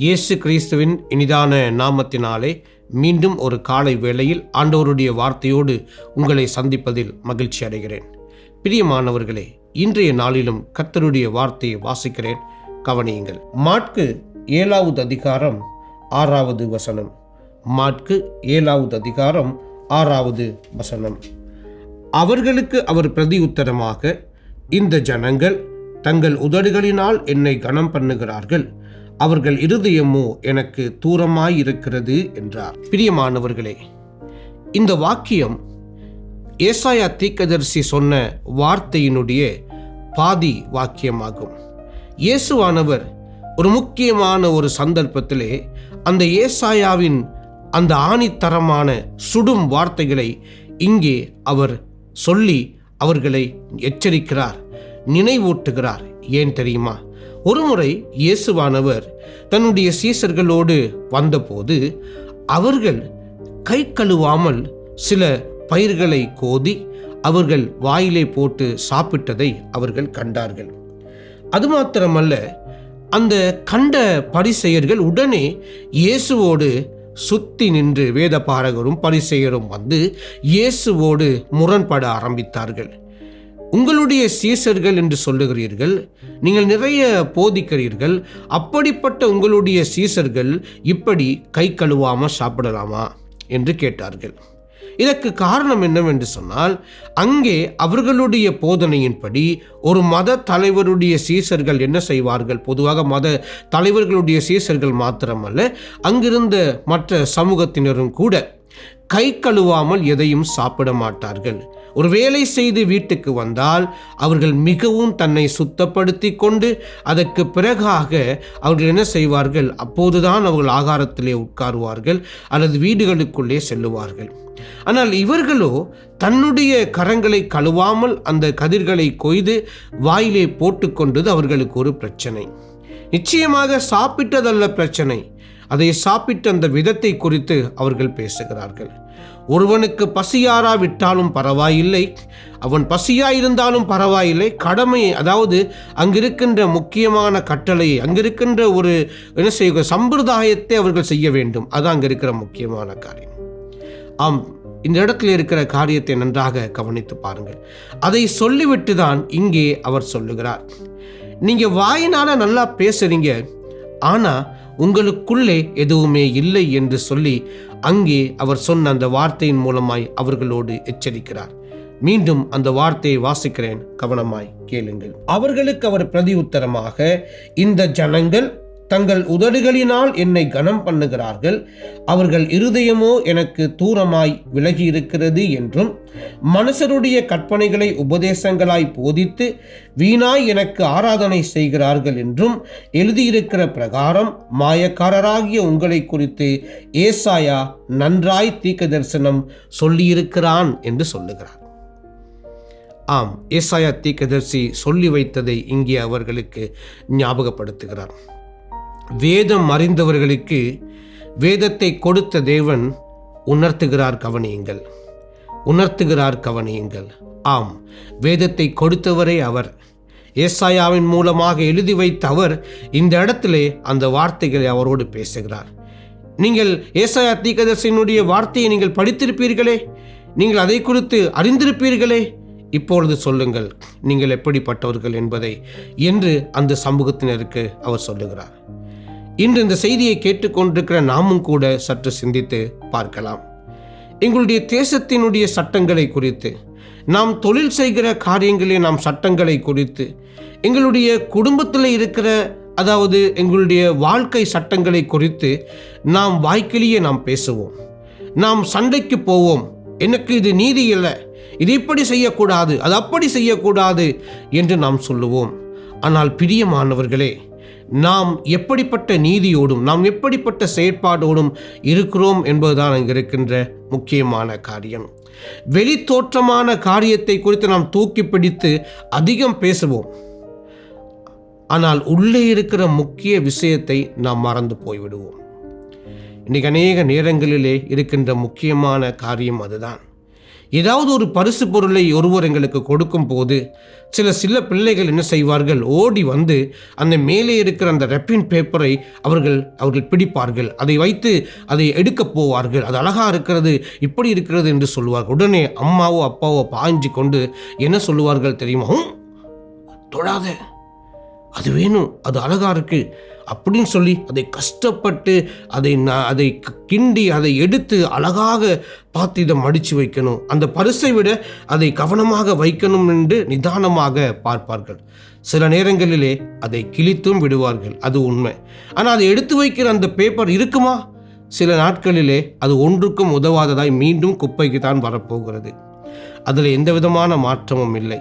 இயேசு கிறிஸ்துவின் இனிதான நாமத்தினாலே மீண்டும் ஒரு காலை வேளையில் ஆண்டவருடைய வார்த்தையோடு உங்களை சந்திப்பதில் மகிழ்ச்சி அடைகிறேன். பிரியமானவர்களே இன்றைய நாளிலும் கத்தருடைய வார்த்தையை வாசிக்கிறேன். கவனியுங்கள். மாட்கு ஏழாவது அதிகாரம் ஆறாவது வசனம். மாட்கு ஏழாவது அதிகாரம் ஆறாவது வசனம். அவர்களுக்கு அவர் பிரதி உத்தரமாக இந்த ஜனங்கள் தங்கள் உதடுகளினால் என்னை கனம் பண்ணுகிறார்கள் அவர்கள் இருதயமோ எனக்கு தூரமாயிருக்கிறது என்றார். பிரியமானவர்களே இந்த வாக்கியம் ஏசாயா தீக்கதரிசி சொன்ன வார்த்தையினுடைய பாதி வாக்கியமாகும். இயேசுவானவர் ஒரு முக்கியமான ஒரு சந்தர்ப்பத்திலே அந்த ஏசாயாவின் அந்த ஆணித்தரமான சுடும் வார்த்தைகளை இங்கே அவர் சொல்லி அவர்களை எச்சரிக்கிறார் நினைவூட்டுகிறார். ஏன் தெரியுமா? ஒருமுறை இயேசுவானவர் தன்னுடைய சீசர்களோடு வந்தபோது அவர்கள் கை கழுவாமல் சில பயிர்களை கோதி அவர்கள் வாயிலே போட்டு சாப்பிட்டதை அவர்கள் கண்டார்கள். அது மாத்திரமல்ல அந்த கண்ட பரிசெயர்கள் உடனே இயேசுவோடு சுத்தி நின்று வேத பாரகரும் பரிசெயரும் வந்து இயேசுவோடு முரண்பட ஆரம்பித்தார்கள். உங்களுடைய சீசர்கள் என்று சொல்லுகிறீர்கள் நீங்கள் நிறைய போதிக்கிறீர்கள் அப்படிப்பட்ட உங்களுடைய சீசர்கள் இப்படி கை கழுவாமல் சாப்பிடலாமா என்று கேட்டார்கள். இதற்கு காரணம் என்னவென்று சொன்னால் அங்கே அவர்களுடைய போதனையின்படி ஒரு மத தலைவருடைய சீசர்கள் என்ன செய்வார்கள்? பொதுவாக மத தலைவர்களுடைய சீசர்கள் மாத்திரமல்ல அங்கிருந்த மற்ற சமூகத்தினரும் கூட கை கழுவாமல் எதையும் சாப்பிட மாட்டார்கள். ஒரு வேலை செய்து வீட்டுக்கு வந்தால் அவர்கள் மிகவும் தன்னை சுத்தப்படுத்தி கொண்டு அதற்கு பிறகாக அவர்கள் என்ன செய்வார்கள்? அப்போதுதான் அவர்கள் ஆகாரத்திலே உட்காருவார்கள் அல்லது வீடுகளுக்குள்ளே செல்லுவார்கள். ஆனால் இவர்களோ தன்னுடைய கரங்களை கழுவாமல் அந்த கதிர்களை கொய்து வாயிலே போட்டுக்கொண்டது அவர்களுக்கு ஒரு பிரச்சனை. நிச்சயமாக சாப்பிட்டதல்ல பிரச்சனை. அதை சாப்பிட்ட அந்த விதத்தை குறித்து அவர்கள் பேசுகிறார்கள். ஒருவனுக்கு பசியாராவிட்டாலும் பரவாயில்லை அவன் பசியாயிருந்தாலும் பரவாயில்லை. கடமை அதாவது அங்கிருக்கின்ற முக்கியமான கட்டளையை அங்கிருக்கின்ற ஒரு என்ன செய்ய சம்பிரதாயத்தை அவர்கள் செய்ய வேண்டும். அது அங்கே இருக்கிற முக்கியமான காரியம். ஆம் இந்த இடத்துல இருக்கிற காரியத்தை நன்றாக கவனித்து பாருங்கள். அதை சொல்லிவிட்டு தான் இங்கே அவர் சொல்லுகிறார். நீங்கள் வாயினால நல்லா பேசுறீங்க ஆனால் உங்களுக்குள்ளே எதுவுமே இல்லை என்று சொல்லி அங்கே அவர் சொன்ன அந்த வார்த்தையின் மூலமாய் அவர்களோடு எச்சரிக்கிறார். மீண்டும் அந்த வார்த்தையை வாசிக்கிறேன் கவனமாய் கேளுங்கள். அவர்களுக்கு அவர் பிரதி உத்தரமாக இந்த ஜனங்கள் தங்கள் உதடுகளினால் என்னை கனம் பண்ணுகிறார்கள். அவர்கள் இருதயமோ எனக்கு தூரமாய் விலகி இருக்கிறது என்றும் மனுஷருடைய கற்பனைகளை உபதேசங்களாய் போதித்து வீணாய் எனக்கு ஆராதனை செய்கிறார்கள் என்றும் எழுதியிருக்கிற பிரகாரம் மாயக்காரராகிய உங்களை குறித்து ஏசாயா நன்றாய் தீக்க தரிசனம் சொல்லியிருக்கிறான் என்று சொல்லுகிறார். ஆம் ஏசாயா தீக்கதர்சி சொல்லி வைத்ததை இங்கே அவர்களுக்கு ஞாபகப்படுத்துகிறார். வேதம் அறிந்தவர்களுக்கு வேதத்தை கொடுத்த தேவன் உணர்த்துகிறார் கவனியுங்கள். உணர்த்துகிறார் கவனியுங்கள். ஆம் வேதத்தை கொடுத்தவரே அவர். ஏசாயாவின் மூலமாக எழுதி வைத்த அவர் இந்த இடத்திலே அந்த வார்த்தைகளை அவரோடு பேசுகிறார். நீங்கள் ஏசாயா தீக்கதர்சியினுடைய வார்த்தையை நீங்கள் படித்திருப்பீர்களே? நீங்கள் அதை குறித்து அறிந்திருப்பீர்களே? இப்பொழுது சொல்லுங்கள் நீங்கள் எப்படிப்பட்டவர்கள் என்பதை என்று அந்த சமூகத்தினருக்கு அவர் சொல்லுகிறார். இன்று இந்த செய்தியை கேட்டுக்கொண்டிருக்கிற நாமும் கூட சற்று சிந்தித்து பார்க்கலாம். எங்களுடைய தேசத்தினுடைய சட்டங்களை குறித்து நாம் தொழில் செய்கிற காரியங்களே நாம் சட்டங்களை குறித்து எங்களுடைய குடும்பத்தில் இருக்கிற அதாவது எங்களுடைய வாழ்க்கை சட்டங்களை குறித்து நாம் வாய்க்கிலேயே நாம் பேசுவோம். நாம் சண்டைக்கு போவோம். எனக்கு இது நீதி இல்லை. இது இப்படி செய்யக்கூடாது அது அப்படி செய்யக்கூடாது என்று நாம் சொல்லுவோம். ஆனால் பிரியமானவர்களே நாம் எப்படிப்பட்ட நீதியோடும் நாம் எப்படிப்பட்ட செயற்பாடோடும் இருக்கிறோம் என்பதுதான் அங்கே இருக்கின்ற முக்கியமான காரியம். வெளித்தோற்றமான காரியத்தை குறித்து நாம் தூக்கி பிடித்து அதிகம் பேசுவோம். ஆனால் உள்ளே இருக்கிற முக்கிய விஷயத்தை நாம் மறந்து போய்விடுவோம். இன்னைக்கு அநேக நேரங்களிலே இருக்கின்ற முக்கியமான காரியம் அதுதான். ஏதாவது ஒரு பரிசு பொருளை ஒருவர் எங்களுக்கு கொடுக்கும் போது சில சில பிள்ளைகள் என்ன செய்வார்கள்? ஓடி வந்து அந்த மேலே இருக்கிற அந்த ரெப்பின் பேப்பரை அவர்கள் அவர்கள் பிடிப்பார்கள். அதை வைத்து அதை எடுக்கப் போவார்கள். அது அழகாக இருக்கிறது இப்படி இருக்கிறது என்று சொல்லுவார்கள். உடனே அம்மாவோ அப்பாவோ பாய்ஞ்சு கொண்டு என்ன சொல்லுவார்கள் தெரியுமா? தொழாத அது வேணும் அது அழகாக இருக்குது அப்படின்னு சொல்லி அதை கஷ்டப்பட்டு அதை நான் அதை கிண்டி அதை எடுத்து அழகாக பார்த்து இதை மடித்து வைக்கணும். அந்த பரிசை விட அதை கவனமாக வைக்கணும் என்று நிதானமாக பார்ப்பார்கள். சில நேரங்களிலே அதை கிழித்தும் விடுவார்கள். அது உண்மை. ஆனால் அதை எடுத்து வைக்கிற அந்த பேப்பர் இருக்குமா? சில நாட்களிலே அது ஒன்றுக்கும் உதவாததாய் மீண்டும் குப்பைக்கு தான் வரப்போகிறது. அதில் எந்த விதமான மாற்றமும் இல்லை.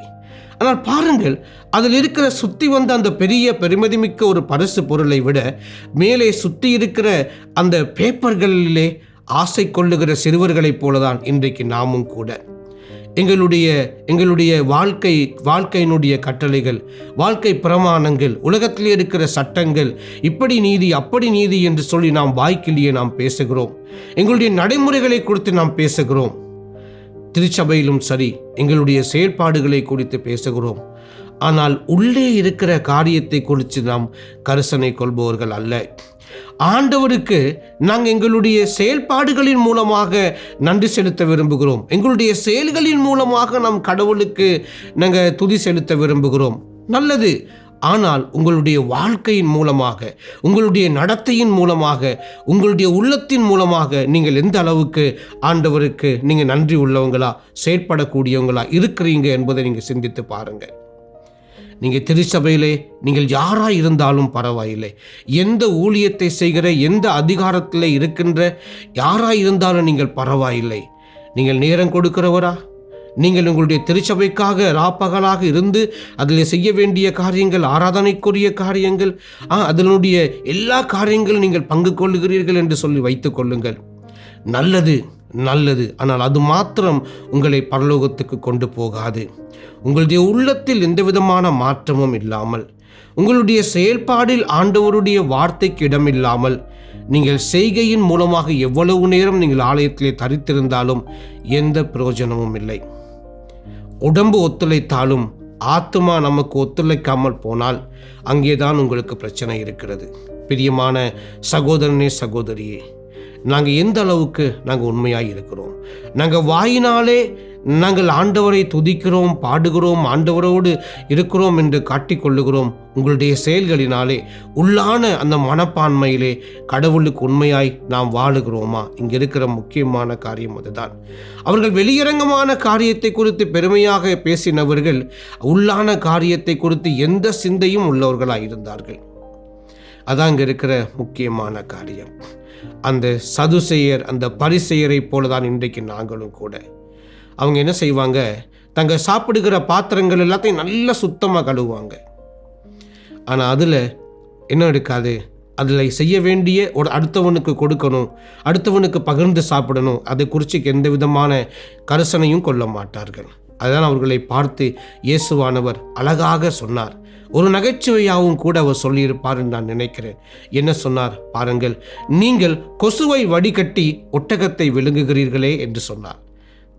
ஆனால் பாருங்கள் அதில் இருக்கிற சுற்றி வந்த அந்த பெரிய பெருமதிமிக்க ஒரு பரிசு பொருளை விட மேலே சுற்றி இருக்கிற அந்த பேப்பர்களிலே ஆசை கொள்ளுகிற சிறுவர்களைப் போலதான் இன்றைக்கு நாமும் கூட. எங்களுடைய எங்களுடைய வாழ்க்கை வாழ்க்கையினுடைய கட்டளைகள் வாழ்க்கை பிரமாணங்கள் உலகத்தில் இருக்கிற சட்டங்கள் இப்படி நீதி அப்படி நீதி என்று சொல்லி நாம் வாய்க்கிலேயே நாம் பேசுகிறோம். எங்களுடைய நடைமுறைகளை குறித்து நாம் பேசுகிறோம். திருச்சபையிலும் சரி எங்களுடைய செயல்பாடுகளை குறித்து பேசுகிறோம். ஆனால் உள்ளே இருக்கிற காரியத்தை குறித்து நாம் கரிசனை கொள்பவர்கள் அல்ல. ஆண்டவருக்கு நாங்கள் எங்களுடைய செயல்பாடுகளின் மூலமாக நன்றி செலுத்த விரும்புகிறோம். எங்களுடைய செயல்களின் மூலமாக நாம் கடவுளுக்கு நாங்கள் துதி செலுத்த விரும்புகிறோம். நல்லது. ஆனால் உங்களுடைய வாழ்க்கையின் மூலமாக உங்களுடைய நடத்தையின் மூலமாக உங்களுடைய உள்ளத்தின் மூலமாக நீங்கள் எந்த அளவுக்கு ஆண்டவருக்கு நீங்கள் நன்றி உள்ளவங்களா செயற்படக்கூடியவங்களா இருக்கிறீங்க என்பதை நீங்கள் சிந்தித்து பாருங்கள் நீங்கள் திருச்சபையிலே நீங்கள் யாராக இருந்தாலும் பரவாயில்லை. எந்த ஊழியத்தை செய்கிற எந்த அதிகாரத்தில் இருக்கின்ற யாராக இருந்தாலும் நீங்கள் பரவாயில்லை. நீங்கள் நேரம் கொடுக்கிறவரா? நீங்கள் உங்களுடைய திருச்சபைக்காக ராப்பகலாக இருந்து அதில் செய்ய வேண்டிய காரியங்கள் ஆராதனைக்குரிய காரியங்கள் அதனுடைய எல்லா காரியங்களும் நீங்கள் பங்கு கொள்ளுகிறீர்கள் என்று சொல்லி வைத்துக் கொள்ளுங்கள். நல்லது நல்லது. ஆனால் அது மாத்திரம் உங்களை பரலோகத்துக்கு கொண்டு போகாது. உங்களுடைய உள்ளத்தில் எந்த விதமான மாற்றமும் இல்லாமல் உங்களுடைய செயல்பாடில் ஆண்டவருடைய வார்த்தைக்கு இடமில்லாமல் நீங்கள் செய்கையின் மூலமாக எவ்வளவு நேரம் நீங்கள் ஆலயத்திலே தரித்திருந்தாலும் எந்த பிரயோஜனமும் இல்லை. உடம்பு ஒத்துழைத்தாலும் ஆத்மா நமக்கு ஒத்துழைக்காமல் போனால் அங்கேதான் உங்களுக்கு பிரச்சனை இருக்கிறது. பிரியமான சகோதரனே சகோதரியே நாங்கள் எந்த அளவுக்கு நாங்கள் உண்மையாக இருக்கிறோம்? நாங்கள் வாயினாலே நாங்கள் ஆண்டவரை துதிக்கிறோம் பாடுகிறோம் ஆண்டவரோடு இருக்கிறோம் என்று காட்டிக்கொள்ளுகிறோம். உங்களுடைய செயல்களினாலே உள்ளான அந்த மனப்பான்மையிலே கடவுளுக்கு உண்மையாய் நாம் வாழுகிறோமா? இங்கே இருக்கிற முக்கியமான காரியம் அதுதான். அவர்கள் வெளியரங்கமான காரியத்தை குறித்து பெருமையாக பேசினவர்கள் உள்ளான காரியத்தை குறித்து எந்த சிந்தையும் உள்ளவர்களாக இருந்தார்கள். அதான் இங்கே இருக்கிற முக்கியமான காரியம். அந்த சதுசெயர் அந்த பரிசெயரை போலதான் இன்றைக்கு நாங்களும் கூட. அவங்க என்ன செய்வாங்க? தங்க சாப்பிடுகிற பாத்திரங்கள் எல்லாத்தையும் நல்லா சுத்தமாக கழுவுவாங்க. ஆனால் அதில் என்ன இருக்காது அதில் செய்ய வேண்டிய ஒரு அடுத்தவனுக்கு கொடுக்கணும். அடுத்தவனுக்கு பகிர்ந்து சாப்பிடணும். அதை குறித்து எந்த விதமான கரிசனையும் கொள்ள மாட்டார்கள். அதான் அவர்களை பார்த்து இயேசுவானவர் அழகாக சொன்னார். ஒரு நகைச்சுவையாகவும் கூட அவர் சொல்லியிருப்பார் நான் நினைக்கிறேன். என்ன சொன்னார்? பாருங்கள் நீங்கள் கொசுவை வடிகட்டி ஒட்டகத்தை விழுங்குகிறீர்களே என்று சொன்னார்.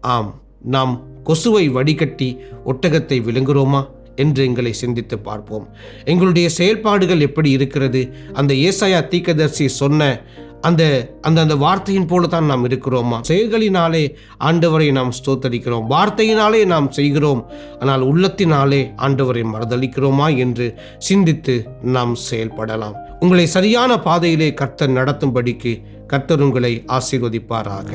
ஆம் நாம் கொசுவை வடிகட்டி ஒட்டகத்தை விழுங்குகிறோமா என்று எங்களை சிந்தித்து பார்ப்போம். எங்களுடைய செயல்பாடுகள் எப்படி இருக்கிறது? அந்த ஏசாயா தீக்கதர்சி சொன்ன அந்த அந்த அந்த வார்த்தையின் போல தான் நாம் இருக்கிறோமா? செயல்களினாலே ஆண்டவரை நாம் ஸ்தோத்தரிக்கிறோம். வார்த்தையினாலே நாம் செய்கிறோம். ஆனால் உள்ளத்தினாலே ஆண்டவரை மறுதளிக்கிறோமா என்று சிந்தித்து நாம் செயல்படலாம். உங்களை சரியான பாதையிலே கர்த்தர் நடத்தும்படிக்கு கர்த்தர் உங்களை ஆசீர்வதிப்பாராக.